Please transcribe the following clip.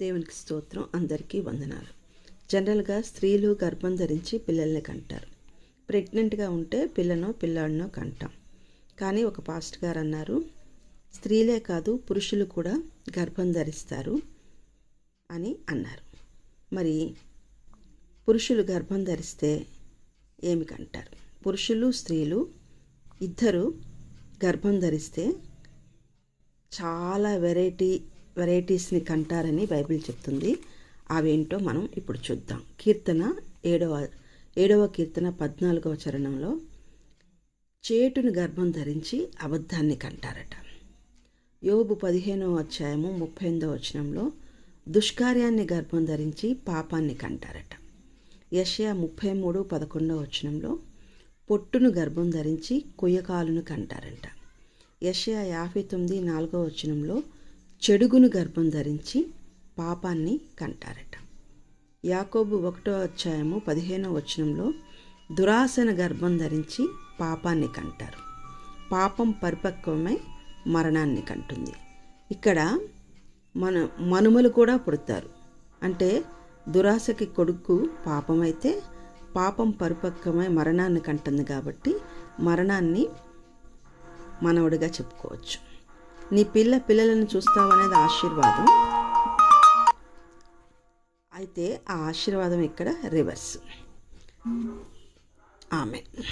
దేవునికి స్తోత్రం. అందరికీ వందనాలు. జనరల్గా స్త్రీలు గర్భం ధరించి పిల్లల్ని కంటారు. ప్రెగ్నెంట్గా ఉంటే పిల్లను పిల్లాడినో కంటాం. కానీ ఒక పాస్ట్ గారు అన్నారు స్త్రీలే కాదు పురుషులు కూడా గర్భం ధరిస్తారు అని అన్నారు. మరి పురుషులు గర్భం ధరిస్తే ఏమి కంటారు? పురుషులు స్త్రీలు ఇద్దరు గర్భం ధరిస్తే చాలా వెరైటీ వెరైటీస్ని కంటారని బైబిల్ చెప్తుంది. అవేంటో మనం ఇప్పుడు చూద్దాం. కీర్తన ఏడవ ఏడవ కీర్తన పద్నాలుగవ చరణంలో చేటును గర్భం ధరించి అబద్ధాన్ని కంటారట. యోబు పదిహేనవ అధ్యాయము ముప్పై ఎనిమిదవ వచనంలో దుష్కార్యాన్ని గర్భం ధరించి పాపాన్ని కంటారట. యషయా ముప్పై మూడు పదకొండవ వచనంలో పొట్టును గర్భం ధరించి కుయ్యకాలును కంటారంట. యషయా యాభై తొమ్మిది నాలుగవ వచనంలో చెడుగును గర్భం ధరించి పాపాన్ని కంటారట. యాకోబు ఒకటో అధ్యాయము పదిహేనో వచనంలో దురాశన గర్భం ధరించి పాపాన్ని కంటారు. పాపం పరిపక్వమై మరణాన్ని కంటుంది. ఇక్కడ మన మనుమలు కూడా పుడతారు. అంటే దురాశకి కొడుకు పాపమైతే పాపం పరిపక్వమై మరణాన్ని కంటుంది కాబట్టి మరణాన్ని మనవుడిగా చెప్పుకోవచ్చు. నీ పిల్ల పిల్లలను చూస్తావు అనేది ఆశీర్వాదం. అయితే ఆ ఆశీర్వాదం ఇక్కడ రివర్స్ ఆమె